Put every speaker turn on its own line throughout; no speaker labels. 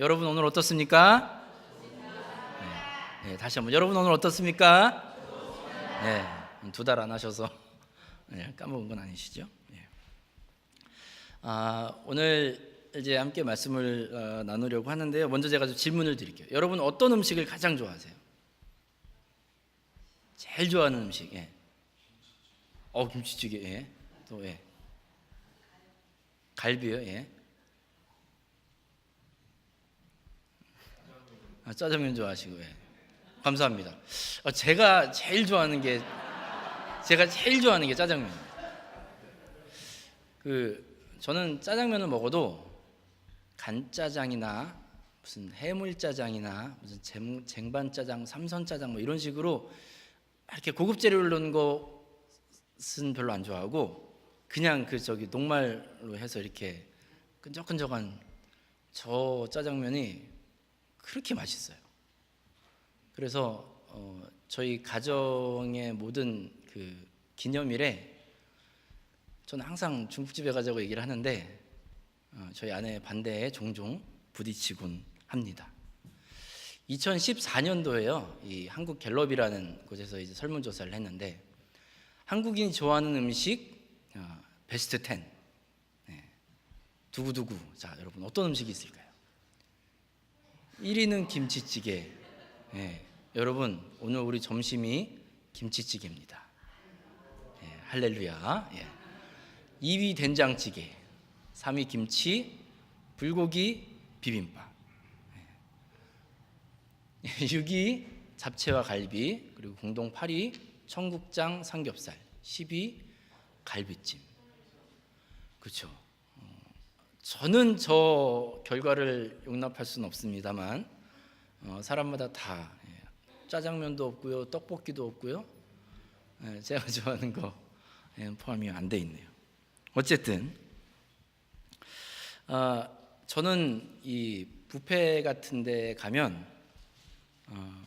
여러분 오늘 어떻습니까? 네, 네, 다시 한번 여러분 오늘 어떻습니까? 네, 두 달 안 하셔서 네, 까먹은 건 아니시죠? 네. 아, 오늘 이제 함께 말씀을 어, 나누려고 하는데요. 먼저 제가 좀 질문을 드릴게요. 여러분 어떤 음식을 가장 좋아하세요? 제일 좋아하는 음식. 예. 어 김치찌개. 예. 또 예. 갈비요. 예. 아, 짜장면 좋아하시고 예. 감사합니다. 어, 제가 제일 좋아하는 게 제가 제일 좋아하는 게 짜장면입니다. 그 저는 짜장면을 먹어도 간짜장이나 무슨 해물짜장이나 무슨 쟁, 쟁반짜장, 삼선짜장 뭐 이런 식으로 이렇게 고급 재료를 넣은 것은 별로 안 좋아하고 그냥 그 저기 녹말로 해서 이렇게 끈적끈적한 저 짜장면이 그렇게 맛있어요. 그래서 어, 저희 가정의 모든 그 기념일에 저는 항상 중국집에 가자고 얘기를 하는데 어, 저희 아내 반대에 종종 부딪히곤 합니다. 2014년도에요. 이 한국 갤럽이라는 곳에서 이제 설문조사를 했는데 한국인이 좋아하는 음식 어, 베스트 10. 네. 두구두구. 자, 여러분 어떤 음식이 있을까요? 1위는 김치찌개. 네. 여러분 오늘 우리 점심이 김치찌개입니다. 예, 할렐루야. 예. 2위 된장찌개, 3위 김치, 불고기, 비빔밥. 예. 6위 잡채와 갈비, 그리고 공동 8위 청국장 삼겹살, 10위 갈비찜. 그렇죠. 어, 저는 저 결과를 용납할 수는 없습니다만 어, 사람마다 다 예. 짜장면도 없고요, 떡볶이도 없고요. 예, 제가 좋아하는 거 예, 포함이 안 돼 있네요. 어쨌든 아, 저는 이 뷔페 같은데 가면 어,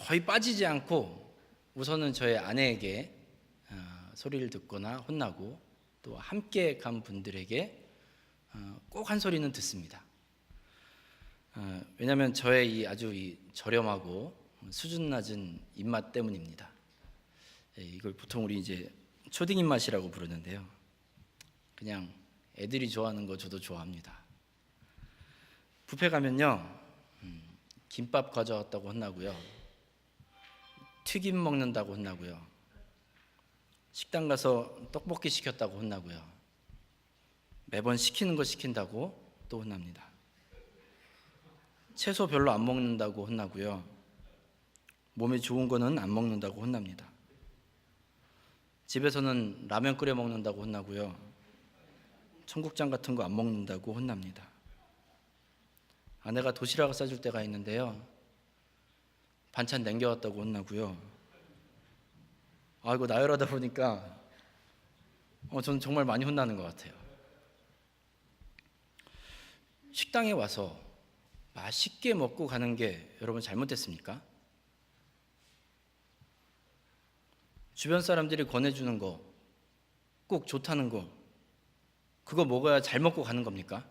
거의 빠지지 않고 우선은 저의 아내에게 어, 소리를 듣거나 혼나고 또 함께 간 분들에게 어, 꼭 한 소리는 듣습니다. 어, 왜냐하면 저의 이 아주 이 저렴하고 수준 낮은 입맛 때문입니다. 예, 이걸 보통 우리 이제 초딩 입맛이라고 부르는데요. 그냥 애들이 좋아하는 거 저도 좋아합니다. 뷔페 가면요, 음, 김밥 가져왔다고 혼나고요, 튀김 먹는다고 혼나고요, 식당 가서 떡볶이 시켰다고 혼나고요, 매번 시키는 거 시킨다고 또 혼납니다. 채소 별로 안 먹는다고 혼나고요, 몸에 좋은 거는 안 먹는다고 혼납니다. 집에서는 라면 끓여 먹는다고 혼나고요. 청국장 같은 거 안 먹는다고 혼납니다. 아내가 도시락을 싸줄 때가 있는데요. 반찬 남겨왔다고 혼나고요. 아 이거 나열하다 보니까 어, 저는 정말 많이 혼나는 것 같아요. 식당에 와서 맛있게 먹고 가는 게 여러분 잘못됐습니까? 주변 사람들이 권해주는 거, 꼭 좋다는 거, 그거 먹어야 잘 먹고 가는 겁니까?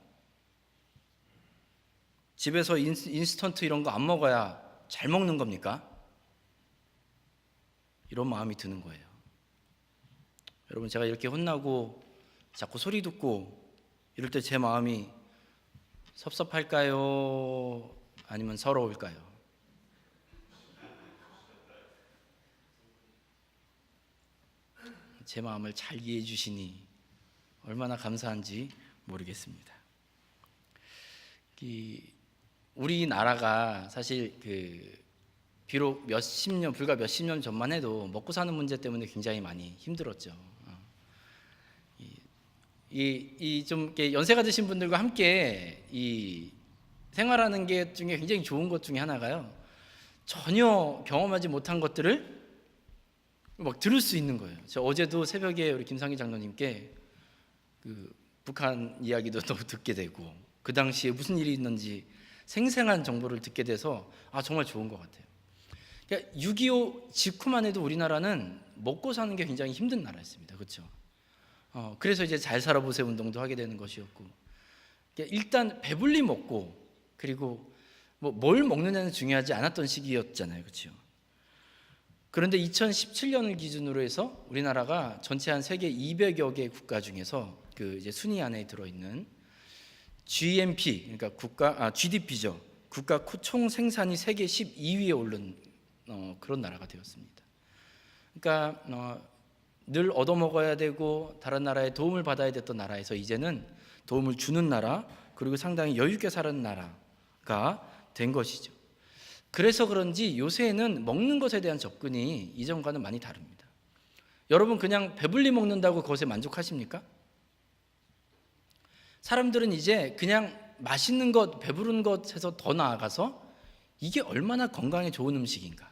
집에서 인스, 인스턴트 이런 거 안 먹어야 잘 먹는 겁니까? 이런 마음이 드는 거예요. 여러분, 제가 이렇게 혼나고 자꾸 소리 듣고 이럴 때 제 마음이 섭섭할까요? 아니면 서러울까요? 제 마음을 잘 이해해 주시니 얼마나 감사한지 모르겠습니다. 이 우리나라가 사실 그 비록 몇십 년 불과 몇십 년 전만 해도 먹고 사는 문제 때문에 굉장히 많이 힘들었죠. 어. 이좀 연세가 드신 분들과 함께 이 생활하는 게 중에 굉장히 좋은 것 중에 하나가요. 전혀 경험하지 못한 것들을 막 들을 수 있는 거예요. 저 어제도 새벽에 우리 김상희 장로님께 그 북한 이야기도 또 듣게 되고 그 당시에 무슨 일이 있는지 생생한 정보를 듣게 돼서 아 정말 좋은 것 같아요. 그러니까 6.25 직후만 해도 우리나라는 먹고 사는 게 굉장히 힘든 나라였습니다. 그렇죠? 어, 그래서 이제 잘 살아보세요 운동도 하게 되는 것이었고 일단 배불리 먹고 그리고 뭐 뭘 먹느냐는 중요하지 않았던 시기였잖아요. 그렇죠? 그런데 2017년을 기준으로 해서 우리나라가 전체 한 세계 200여 개 국가 중에서 그 이제 순위 안에 들어 있는 GNP 그러니까 국가 아 GDP죠. 국가 코- 총 생산이 세계 12위에 오른 어, 그런 나라가 되었습니다. 그러니까 어, 늘 얻어 먹어야 되고 다른 나라의 도움을 받아야 됐던 나라에서 이제는 도움을 주는 나라 그리고 상당히 여유 있게 사는 나라가 된 것이죠. 그래서 그런지 요새는 먹는 것에 대한 접근이 이전과는 많이 다릅니다. 여러분 그냥 배불리 먹는다고 그것에 만족하십니까? 사람들은 이제 그냥 맛있는 것, 배부른 것에서 더 나아가서 이게 얼마나 건강에 좋은 음식인가,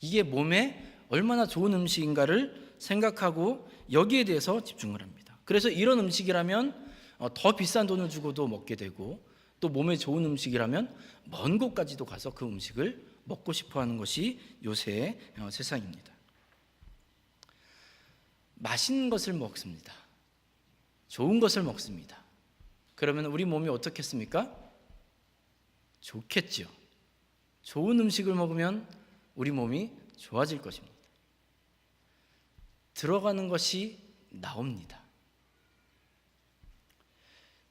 이게 몸에 얼마나 좋은 음식인가를 생각하고 여기에 대해서 집중을 합니다. 그래서 이런 음식이라면 어, 더 비싼 돈을 주고도 먹게 되고 또 몸에 좋은 음식이라면 먼 곳까지도 가서 그 음식을 먹고 싶어 하는 것이 요새의 어, 세상입니다. 맛있는 것을 먹습니다. 좋은 것을 먹습니다. 그러면 우리 몸이 어떻겠습니까? 좋겠죠. 좋은 음식을 먹으면 우리 몸이 좋아질 것입니다. 들어가는 것이 나옵니다.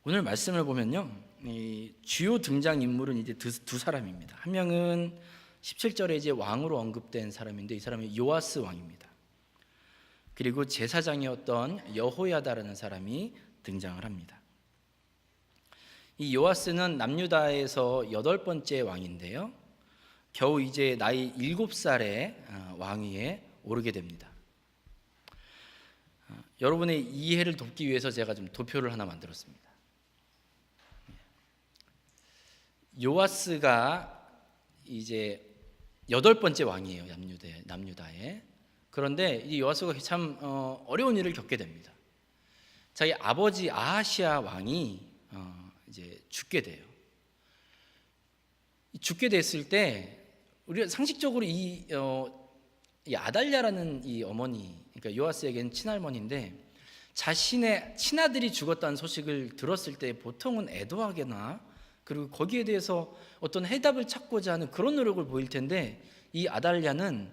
오늘 말씀을 보면요. 이 주요 등장 인물은 이제 두, 두 사람입니다. 한 명은 17절에 이제 왕으로 언급된 사람인데 이 사람이 요아스 왕입니다. 그리고 제사장이었던 여호야다라는 사람이 등장을 합니다. 이 요아스는 남유다에서 여덟 번째 왕인데요. 겨우 이제 나이 일곱 살에 어, 왕위에 오르게 됩니다. 어, 여러분의 이해를 돕기 위해서 제가 좀 도표를 하나 만들었습니다. 요아스가 이제 여덟 번째 왕이에요 남유대 남유다에. 그런데 이 요아스가 참 어, 어려운 일을 겪게 됩니다. 자기 아버지 아하시아 왕이 어, 이제 죽게 돼요. 죽게 됐을 때 우리가 상식적으로 이, 어, 이 아달랴라는 이 어머니, 그러니까 요아스에게는 친할머니인데 자신의 친아들이 죽었다는 소식을 들었을 때 보통은 애도하게나 그리고 거기에 대해서 어떤 해답을 찾고자 하는 그런 노력을 보일 텐데 이 아달랴는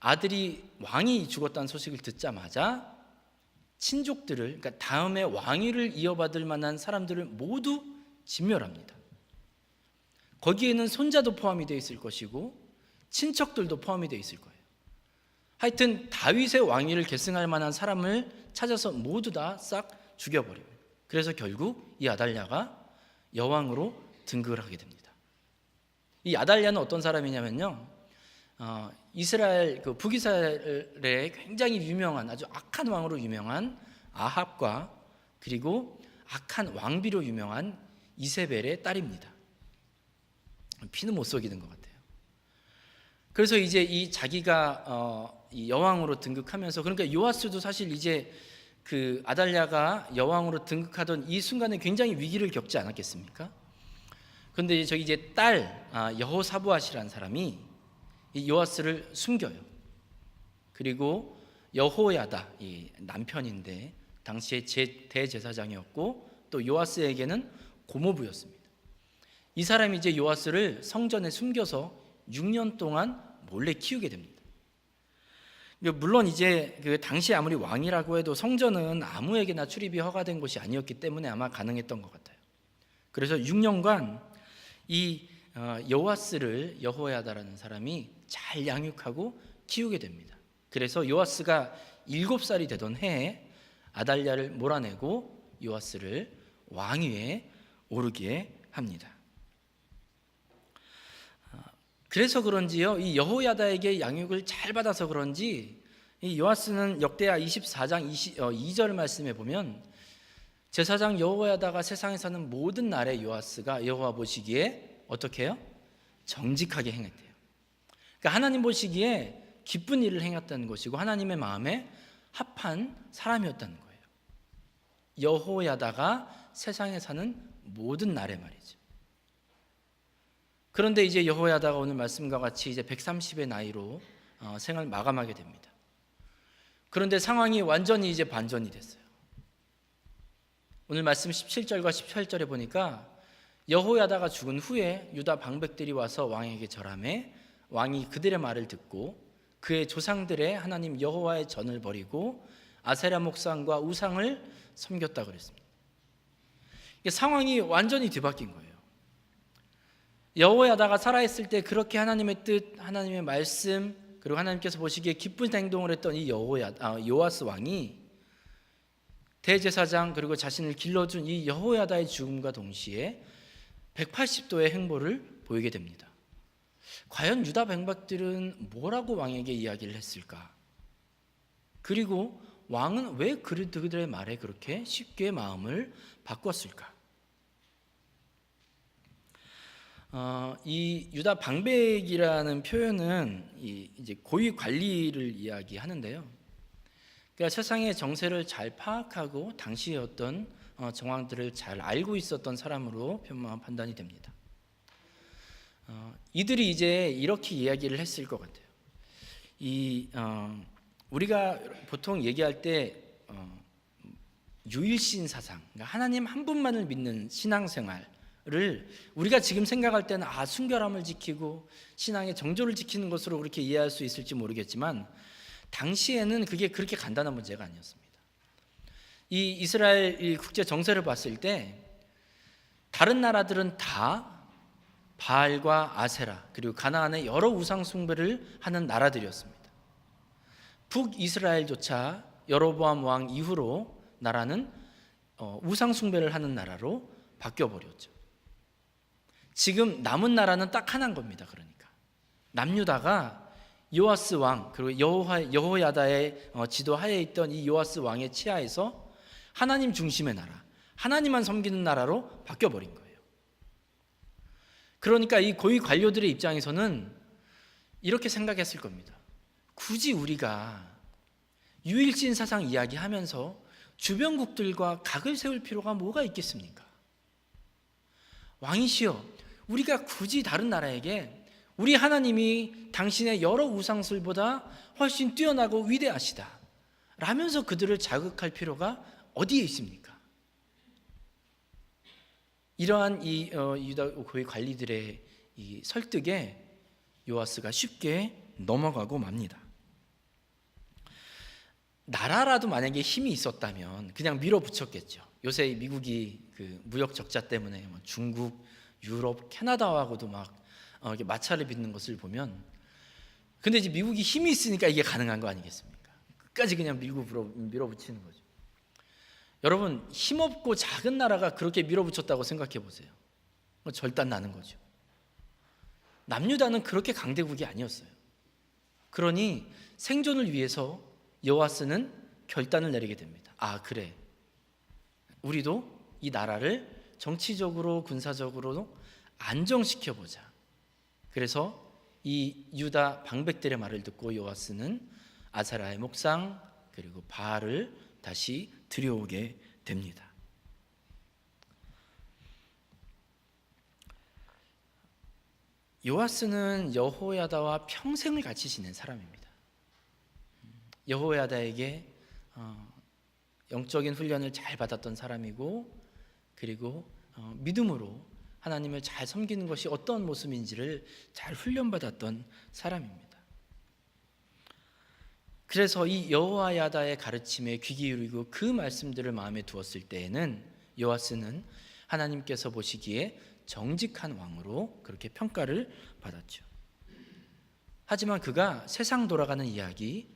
아들이 왕이 죽었다는 소식을 듣자마자 친족들을 그러니까 다음에 왕위를 이어받을 만한 사람들을 모두 진멸합니다. 거기에는 손자도 포함이 되어 있을 것이고 친척들도 포함이 되어 있을 거예요. 하여튼 다윗의 왕위를 계승할 만한 사람을 찾아서 모두 다 싹 죽여버립니다. 그래서 결국 이 아달랴가 여왕으로 등극을 하게 됩니다. 이 아달랴는 어떤 사람이냐면요. 어, 이스라엘 그 북이스라엘의 굉장히 유명한 아주 악한 왕으로 유명한 아합과 그리고 악한 왕비로 유명한 이세벨의 딸입니다. 피는 못 속이는 것 같아요. 그래서 이제 이 자기가 어, 이 여왕으로 등극하면서 그러니까 요아스도 사실 이제 그 아달랴가 여왕으로 등극하던 이 순간에 굉장히 위기를 겪지 않았겠습니까? 그런데 저기 이제 딸 아, 여호사부아시라는 사람이 이 요아스를 숨겨요. 그리고 여호야다 이 남편인데 당시에 제 대제사장이었고 또 요아스에게는 고모부였습니다. 이 사람이 이제 요아스를 성전에 숨겨서 6년 동안 몰래 키우게 됩니다. 물론 이제 그 당시 아무리 왕이라고 해도 성전은 아무에게나 출입이 허가된 곳이 아니었기 때문에 아마 가능했던 것 같아요. 그래서 6년간 이 어, 요아스를 여호야다라는 사람이 잘 양육하고 키우게 됩니다. 그래서 요아스가 7살이 되던 해에 아달랴를 몰아내고 요아스를 왕위에 오르게 합니다. 그래서 그런지요, 이 여호야다에게 양육을 잘 받아서 그런지 이 요아스는 역대하 24장 20, 어, 2절 말씀에 보면 제사장 여호야다가 세상에 사는 모든 날에 요아스가 여호와 보시기에 어떻게 해요? 정직하게 행했대요. 그러니까 하나님 보시기에 기쁜 일을 행했다는 것이고 하나님의 마음에 합한 사람이었다는 거예요. 여호야다가 세상에 사는 모든 날에 말이죠. 그런데 이제 여호야다가 오늘 말씀과 같이 이제 130의 나이로 어, 생을 마감하게 됩니다. 그런데 상황이 완전히 이제 반전이 됐어요. 오늘 말씀 17절과 18절에 보니까 여호야다가 죽은 후에 유다 방백들이 와서 왕에게 절함해 왕이 그들의 말을 듣고 그의 조상들의 하나님 여호와의 전을 버리고 아세라 목상과 우상을 섬겼다 그랬습니다. 상황이 완전히 뒤바뀐 거예요. 여호야다가 살아있을 때 그렇게 하나님의 뜻, 하나님의 말씀 그리고 하나님께서 보시기에 기쁜 행동을 했던 이 여호야 아, 요아스 왕이 대제사장 그리고 자신을 길러준 이 여호야다의 죽음과 동시에 180도의 행보를 보이게 됩니다. 과연 유다 백박들은 뭐라고 왕에게 이야기를 했을까? 그리고 왕은 왜 그들의 말에 그렇게 쉽게 마음을 바꿨을까? 어, 이 유다 방백이라는 표현은 이 이제 고위 관리를 이야기하는데요. 그러니까 세상의 정세를 잘 파악하고 당시의 어떤 어, 정황들을 잘 알고 있었던 사람으로 판단이 됩니다. 어, 이들이 이제 이렇게 이야기를 했을 것 같아요. 이 어, 우리가 보통 얘기할 때 어, 유일신 사상, 그러니까 하나님 한 분만을 믿는 신앙생활 을 우리가 지금 생각할 때는 아 순결함을 지키고 신앙의 정조를 지키는 것으로 그렇게 이해할 수 있을지 모르겠지만 당시에는 그게 그렇게 간단한 문제가 아니었습니다. 이 이스라엘 이 국제 정세를 봤을 때 다른 나라들은 다 바알과 아세라 그리고 가나안의 여러 우상 숭배를 하는 나라들이었습니다. 북 이스라엘조차 여로보암 왕 이후로 나라는 어, 우상 숭배를 하는 나라로 바뀌어 버렸죠. 지금 남은 나라는 딱 하나인 겁니다. 그러니까 남유다가 요아스 왕 그리고 여호와 여호야다의 어, 지도하에 있던 이 요아스 왕의 치하에서 하나님 중심의 나라, 하나님만 섬기는 나라로 바뀌어 버린 거예요. 그러니까 이 고위 관료들의 입장에서는 이렇게 생각했을 겁니다. 굳이 우리가 유일신 사상 이야기하면서 주변국들과 각을 세울 필요가 뭐가 있겠습니까? 왕이시여, 우리가 굳이 다른 나라에게 우리 하나님이 당신의 여러 우상술보다 훨씬 뛰어나고 위대하시다. 라면서 그들을 자극할 필요가 어디에 있습니까? 이러한 이 어, 유다 고위 관리들의 이 설득에 요아스가 쉽게 넘어가고 맙니다. 나라라도 만약에 힘이 있었다면 그냥 밀어붙였겠죠. 요새 미국이 그 무역 적자 때문에 뭐 중국, 유럽, 캐나다하고도 막 어, 이렇게 마찰을 빚는 것을 보면 근데 이제 미국이 힘이 있으니까 이게 가능한 거 아니겠습니까? 끝까지 그냥 밀고 밀어붙이는 거죠. 여러분 힘없고 작은 나라가 그렇게 밀어붙였다고 생각해 보세요. 절단 나는 거죠. 남유다는 그렇게 강대국이 아니었어요. 그러니 생존을 위해서 여호와스는 결단을 내리게 됩니다. 아 그래, 우리도 이 나라를 정치적으로 군사적으로 안정시켜 보자. 그래서 이 유다 방백들의 말을 듣고 요아스는 아사라의 목상 그리고 바알을 다시 들여오게 됩니다. 요아스는 여호야다와 평생을 같이 지낸 사람입니다. 여호야다에게 어, 영적인 훈련을 잘 받았던 사람이고 그리고 어, 믿음으로 하나님을 잘 섬기는 것이 어떤 모습인지를 잘 훈련받았던 사람입니다. 그래서 이 여호와야다의 가르침에 귀 기울이고 그 말씀들을 마음에 두었을 때에는 요아스는 하나님께서 보시기에 정직한 왕으로 그렇게 평가를 받았죠. 하지만 그가 세상 돌아가는 이야기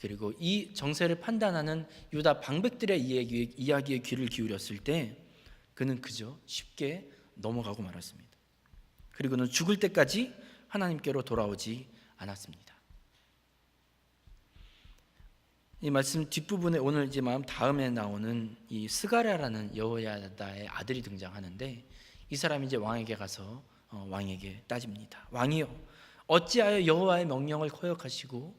그리고 이 정세를 판단하는 유다 방백들의 이야기에 귀를 기울였을 때 그는 그저 쉽게 넘어가고 말았습니다. 그리고는 죽을 때까지 하나님께로 돌아오지 않았습니다. 이 말씀 뒷부분에 오늘 이제 마음 다음에 나오는 이 스가랴라는 여호야다의 아들이 등장하는데 이 사람이 이제 왕에게 가서 어, 왕에게 따집니다. 왕이요, 어찌하여 여호와의 명령을 거역하시고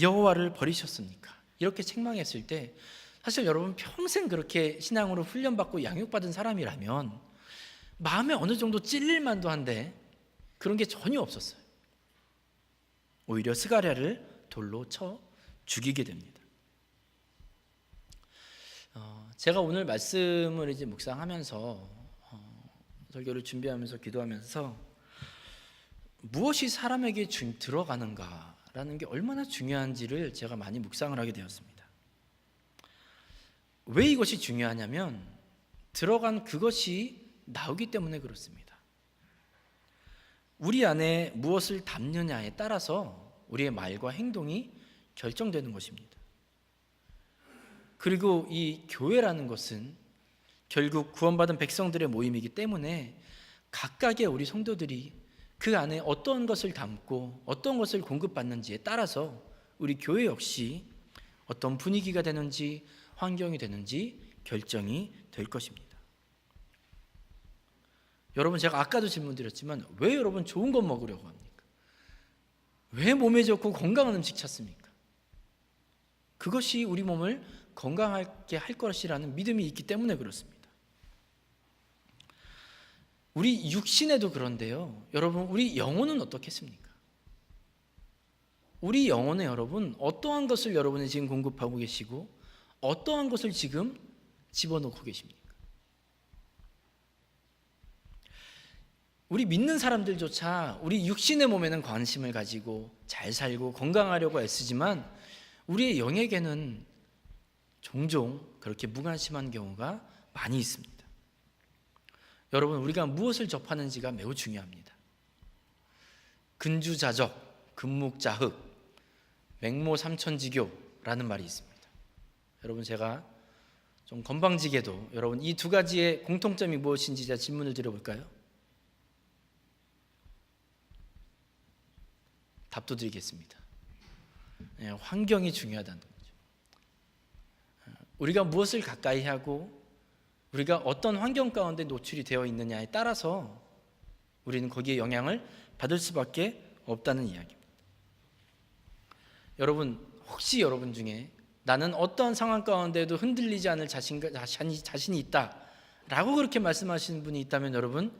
여호와를 버리셨습니까? 이렇게 책망했을 때 사실 여러분 평생 그렇게 신앙으로 훈련받고 양육받은 사람이라면 마음에 어느 정도 찔릴 만도 한데 그런 게 전혀 없었어요. 오히려 스가랴를 돌로 쳐 죽이게 됩니다. 어, 제가 오늘 말씀을 이제 묵상하면서 어, 설교를 준비하면서 기도하면서 무엇이 사람에게 주- 들어가는가라는 게 얼마나 중요한지를 제가 많이 묵상을 하게 되었습니다. 왜 이것이 중요하냐면 들어간 그것이 나오기 때문에 그렇습니다. 우리 안에 무엇을 담느냐에 따라서 우리의 말과 행동이 결정되는 것입니다. 그리고 이 교회라는 것은 결국 구원받은 백성들의 모임이기 때문에 각각의 우리 성도들이 그 안에 어떤 것을 담고 어떤 것을 공급받는지에 따라서 우리 교회 역시 어떤 분위기가 되는지 환경이 되는지 결정이 될 것입니다. 여러분 제가 아까도 질문 드렸지만 왜 여러분 좋은 것 먹으려고 합니까? 왜 몸에 좋고 건강한 음식 찾습니까? 그것이 우리 몸을 건강하게 할 것이라는 믿음이 있기 때문에 그렇습니다. 우리 육신에도 그런데요. 여러분, 우리 영혼은 어떻겠습니까? 우리 영혼에 여러분 어떠한 것을 여러분이 지금 공급하고 계시고 어떠한 것을 지금 집어넣고 계십니까? 우리 믿는 사람들조차 우리 육신의 몸에는 관심을 가지고 잘 살고 건강하려고 애쓰지만 우리의 영에게는 종종 그렇게 무관심한 경우가 많이 있습니다. 여러분 우리가 무엇을 접하는지가 매우 중요합니다. 근주자적, 금묵자흑, 맹모삼천지교라는 말이 있습니다. 여러분 제가 좀 건방지게도 여러분 이 두 가지의 공통점이 무엇인지 제가 질문을 드려볼까요? 답도 드리겠습니다. 예, 환경이 중요하다는 거죠. 우리가 무엇을 가까이 하고 우리가 어떤 환경 가운데 노출이 되어 있느냐에 따라서 우리는 거기에 영향을 받을 수밖에 없다는 이야기입니다. 여러분 혹시 여러분 중에 나는 어떠한 상황 가운데도 흔들리지 않을 자신, 자신이, 자신이 있다 라고 그렇게 말씀하시는 분이 있다면 여러분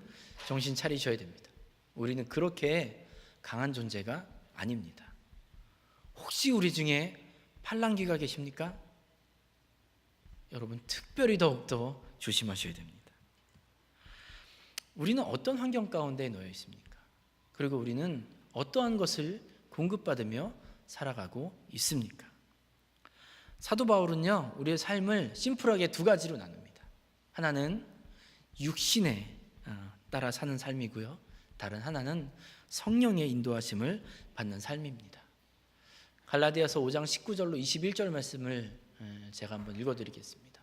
정신 차리셔야 됩니다. 우리는 그렇게 강한 존재가 아닙니다. 혹시 우리 중에 팔랑귀가 계십니까? 여러분 특별히 더욱더 조심하셔야 됩니다. 우리는 어떤 환경 가운데 놓여 있습니까? 그리고 우리는 어떠한 것을 공급받으며 살아가고 있습니까? 사도 바울은요, 우리의 삶을 심플하게 두 가지로 나눕니다. 하나는 육신에 어, 따라 사는 삶이고요. 다른 하나는 성령의 인도하심을 받는 삶입니다. 갈라디아서 5장 19절로 21절 말씀을 에, 제가 한번 읽어 드리겠습니다.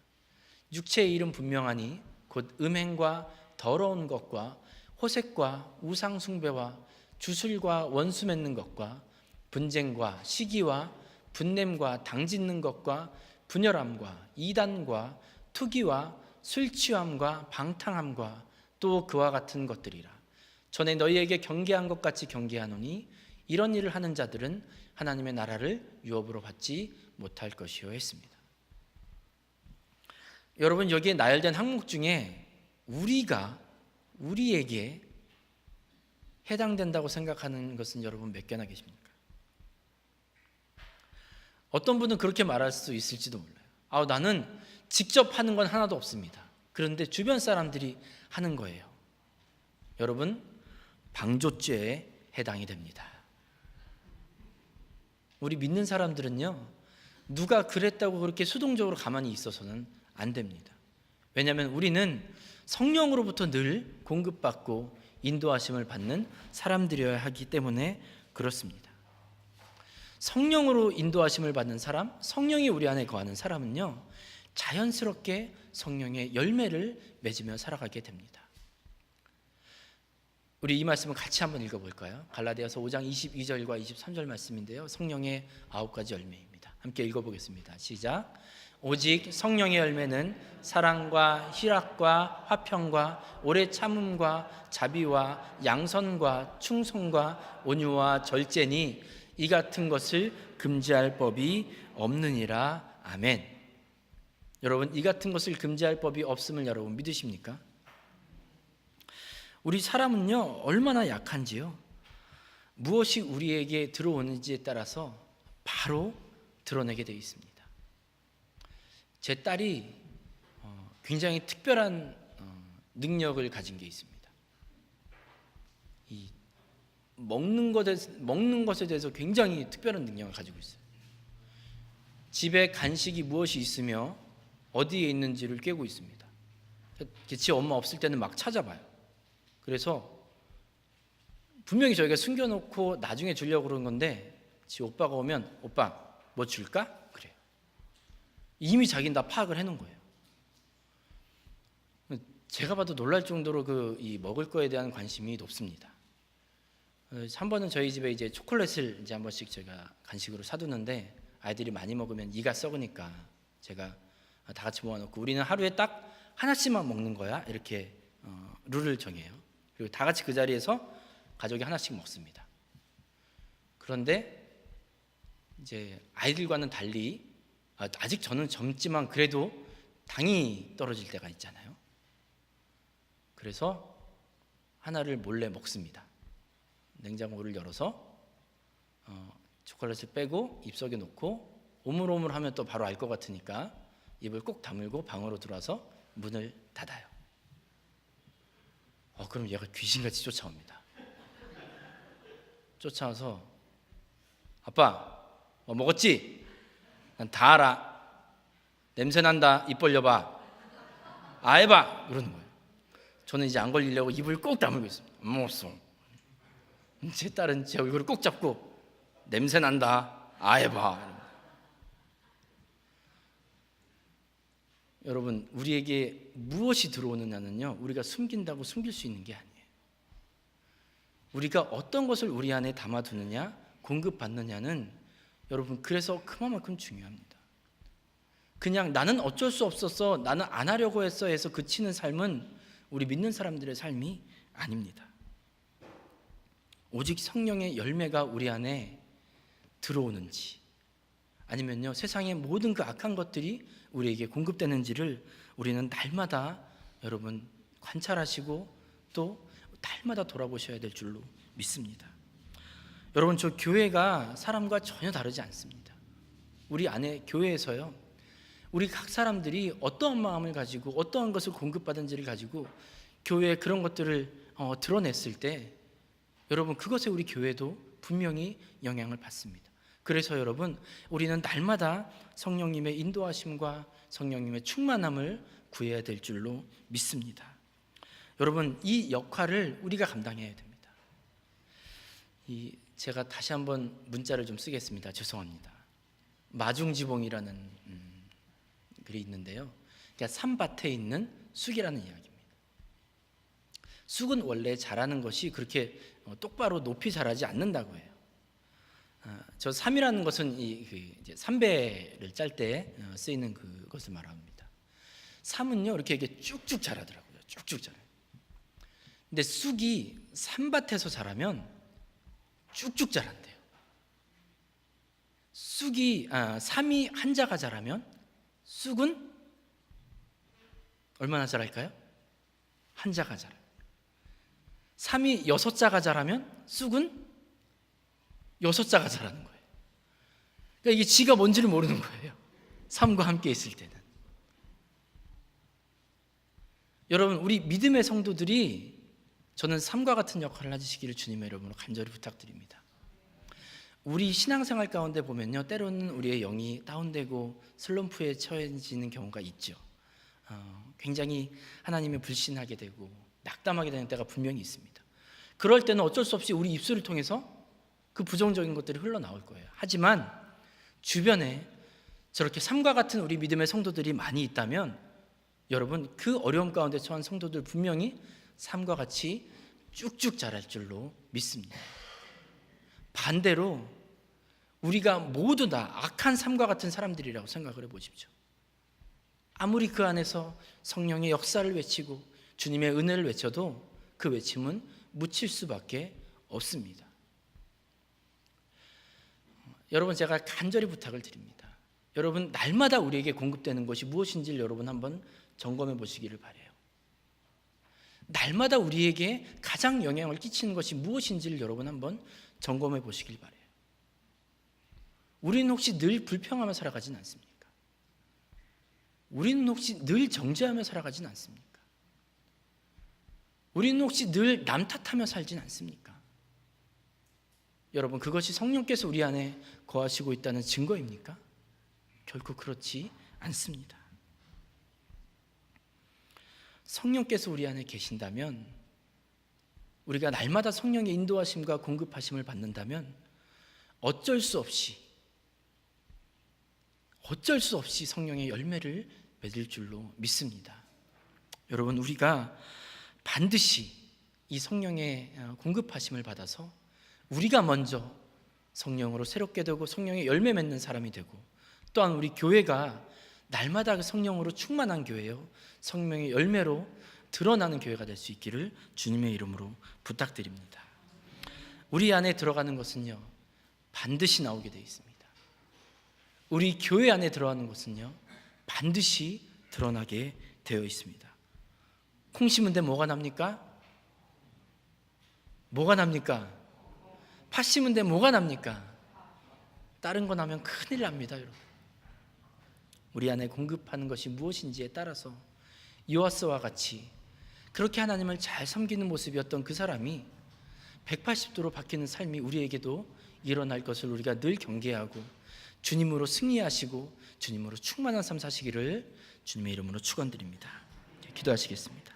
육체의 일은 분명하니 곧 음행과 더러운 것과 호색과 우상 숭배와 주술과 원수 맺는 것과 분쟁과 시기와 분냄과 당짓는 것과 분열함과 이단과 투기와 술 취함과 방탕함과 또 그와 같은 것들이라 전에 너희에게 경계한 것 같이 경계하노니 이런 일을 하는 자들은 하나님의 나라를 유업으로 받지 못할 것이요 했습니다. 여러분 여기에 나열된 항목 중에 우리가 우리에게 해당된다고 생각하는 것은 여러분 몇 개나 계십니까? 어떤 분은 그렇게 말할 수 있을지도 몰라요. 아, 나는 직접 하는 건 하나도 없습니다. 그런데 주변 사람들이 하는 거예요. 여러분, 방조죄에 해당이 됩니다. 우리 믿는 사람들은요, 누가 그랬다고 그렇게 수동적으로 가만히 있어서는 안 됩니다. 왜냐하면 우리는 성령으로부터 늘 공급받고 인도하심을 받는 사람들이어야 하기 때문에 그렇습니다. 성령으로 인도하심을 받는 사람, 성령이 우리 안에 거하는 사람은요, 자연스럽게 성령의 열매를 맺으며 살아가게 됩니다. 우리 이 말씀을 같이 한번 읽어볼까요? 갈라디아서 5장 22절과 23절 말씀인데요. 성령의 아홉 가지 열매입니다. 함께 읽어보겠습니다. 시작. 오직 성령의 열매는 사랑과 희락과 화평과 오래 참음과 자비와 양선과 충성과 온유와 절제니 이 같은 것을 금지할 법이 없느니라. 아멘. 여러분 이 같은 것을 금지할 법이 없음을 여러분 믿으십니까? 우리 사람은요 얼마나 약한지요. 무엇이 우리에게 들어오는지에 따라서 바로 드러내게 되어 있습니다. 제 딸이 어, 굉장히 특별한 어, 능력을 가진 게 있습니다. 이 먹는 것에 먹는 것에 대해서 굉장히 특별한 능력을 가지고 있어요. 집에 간식이 무엇이 있으며 어디에 있는지를 꿰고 있습니다. 지 엄마 없을 때는 막 찾아봐요. 그래서 분명히 저희가 숨겨놓고 나중에 주려고 그러는 건데 지 오빠가 오면 오빠 뭐 줄까? 그래요. 이미 자기는 다 파악을 해놓은 거예요. 제가 봐도 놀랄 정도로 그 이 먹을 거에 대한 관심이 높습니다. 어, 한 번은 저희 집에 이제 초콜릿을 이제 한 번씩 제가 간식으로 사두는데 아이들이 많이 먹으면 이가 썩으니까 제가 다 같이 모아놓고 우리는 하루에 딱 하나씩만 먹는 거야 이렇게 어, 룰을 정해요. 그리고 다 같이 그 자리에서 가족이 하나씩 먹습니다. 그런데 이제 아이들과는 달리 아, 아직 저는 젊지만 그래도 당이 떨어질 때가 있잖아요. 그래서 하나를 몰래 먹습니다. 냉장고를 열어서 어, 초콜릿을 빼고 입속에 넣고 오물오물하면 또 바로 알 것 같으니까 입을 꼭 다물고 방으로 들어와서 문을 닫아요. 어, 그럼 얘가 귀신같이 쫓아옵니다. 쫓아와서 아빠 뭐 먹었지? 난 다 알아. 냄새 난다. 입 벌려봐. 아 해봐. 그러는 거예요. 저는 이제 안 걸리려고 입을 꼭 다물고 있습니다. 안 먹었어. 제 딸은 제 얼굴을 꼭 잡고 냄새 난다. 아 해봐. 여러분 우리에게 무엇이 들어오느냐는요 우리가 숨긴다고 숨길 수 있는 게 아니에요. 우리가 어떤 것을 우리 안에 담아두느냐 공급받느냐는 여러분 그래서 그만큼 중요합니다. 그냥 나는 어쩔 수 없었어 나는 안 하려고 했어 해서 그치는 삶은 우리 믿는 사람들의 삶이 아닙니다. 오직 성령의 열매가 우리 안에 들어오는지 아니면요 세상의 모든 그 악한 것들이 우리에게 공급되는지를 우리는 날마다 여러분 관찰하시고 또 날마다 돌아보셔야 될 줄로 믿습니다. 여러분 저 교회가 사람과 전혀 다르지 않습니다. 우리 안에 교회에서요. 우리 각 사람들이 어떠한 마음을 가지고 어떠한 것을 공급받은지를 가지고 교회에 그런 것들을 어, 드러냈을 때 여러분 그것에 우리 교회도 분명히 영향을 받습니다. 그래서 여러분 우리는 날마다 성령님의 인도하심과 성령님의 충만함을 구해야 될 줄로 믿습니다. 여러분 이 역할을 우리가 감당해야 됩니다. 이 제가 다시 한번 문자를 좀 쓰겠습니다. 죄송합니다. 마중지봉이라는 음, 글이 있는데요. 그러니까 산밭에 있는 쑥이라는 이야기입니다. 쑥은 원래 자라는 것이 그렇게 어, 똑바로 높이 자라지 않는다고 해요. 아, 저 삼이라는 것은 이그 삼배를 짤때 어, 쓰이는 그것을 말합니다. 삼은요 이렇게 이게 쭉쭉 자라더라고요. 쭉쭉 자라. 근데 쑥이 산밭에서 자라면 쭉쭉 자란대요. 쑥이 아, 삼이 한 자가 자라면 쑥은 얼마나 자랄까요? 한 자가 자라. 삼이 여섯 자가 자라면 쑥은 여섯 자가 자라는 거예요. 그러니까 이게 지가 뭔지를 모르는 거예요. 삶과 함께 있을 때는. 여러분, 우리 믿음의 성도들이 저는 삶과 같은 역할을 하시기를 주님의 이름으로 간절히 부탁드립니다. 우리 신앙생활 가운데 보면요, 때로는 우리의 영이 다운되고 슬럼프에 처해지는 경우가 있죠. 어, 굉장히 하나님을 불신하게 되고 낙담하게 되는 때가 분명히 있습니다. 그럴 때는 어쩔 수 없이 우리 입술을 통해서 그 부정적인 것들이 흘러나올 거예요. 하지만 주변에 저렇게 삶과 같은 우리 믿음의 성도들이 많이 있다면 여러분 그 어려움 가운데 처한 성도들 분명히 삶과 같이 쭉쭉 자랄 줄로 믿습니다. 반대로 우리가 모두 다 악한 삶과 같은 사람들이라고 생각을 해보십시오. 아무리 그 안에서 성령의 역사를 외치고 주님의 은혜를 외쳐도 그 외침은 묻힐 수밖에 없습니다. 여러분 제가 간절히 부탁을 드립니다. 여러분 날마다 우리에게 공급되는 것이 무엇인지를 여러분 한번 점검해 보시기를 바래요. 날마다 우리에게 가장 영향을 끼치는 것이 무엇인지를 여러분 한번 점검해 보시길 바래요. 우리는 혹시 늘 불평하며 살아가진 않습니까? 우리는 혹시 늘 정죄하며 살아가진 않습니까? 우리는 혹시 늘 남 탓하며 살진 않습니까? 여러분 그것이 성령께서 우리 안에 거하시고 있다는 증거입니까? 결코 그렇지 않습니다. 성령께서 우리 안에 계신다면 우리가 날마다 성령의 인도하심과 공급하심을 받는다면 어쩔 수 없이 어쩔 수 없이 성령의 열매를 맺을 줄로 믿습니다. 여러분 우리가 반드시 이 성령의 어, 공급하심을 받아서 우리가 먼저 성령으로 새롭게 되고 성령의 열매 맺는 사람이 되고 또한 우리 교회가 날마다 그 성령으로 충만한 교회요 성령의 열매로 드러나는 교회가 될 수 있기를 주님의 이름으로 부탁드립니다. 우리 안에 들어가는 것은요 반드시 나오게 되어 있습니다. 우리 교회 안에 들어가는 것은요 반드시 드러나게 되어 있습니다. 콩 심은 데 뭐가 납니까? 뭐가 납니까? 팥 심은 데 뭐가 납니까? 다른 거 나면 큰일 납니다, 여러분. 우리 안에 공급하는 것이 무엇인지에 따라서 요아스와 같이 그렇게 하나님을 잘 섬기는 모습이었던 그 사람이 180도로 바뀌는 삶이 우리에게도 일어날 것을 우리가 늘 경계하고 주님으로 승리하시고 주님으로 충만한 삶 사시기를 주님의 이름으로 축원드립니다. 기도하시겠습니다.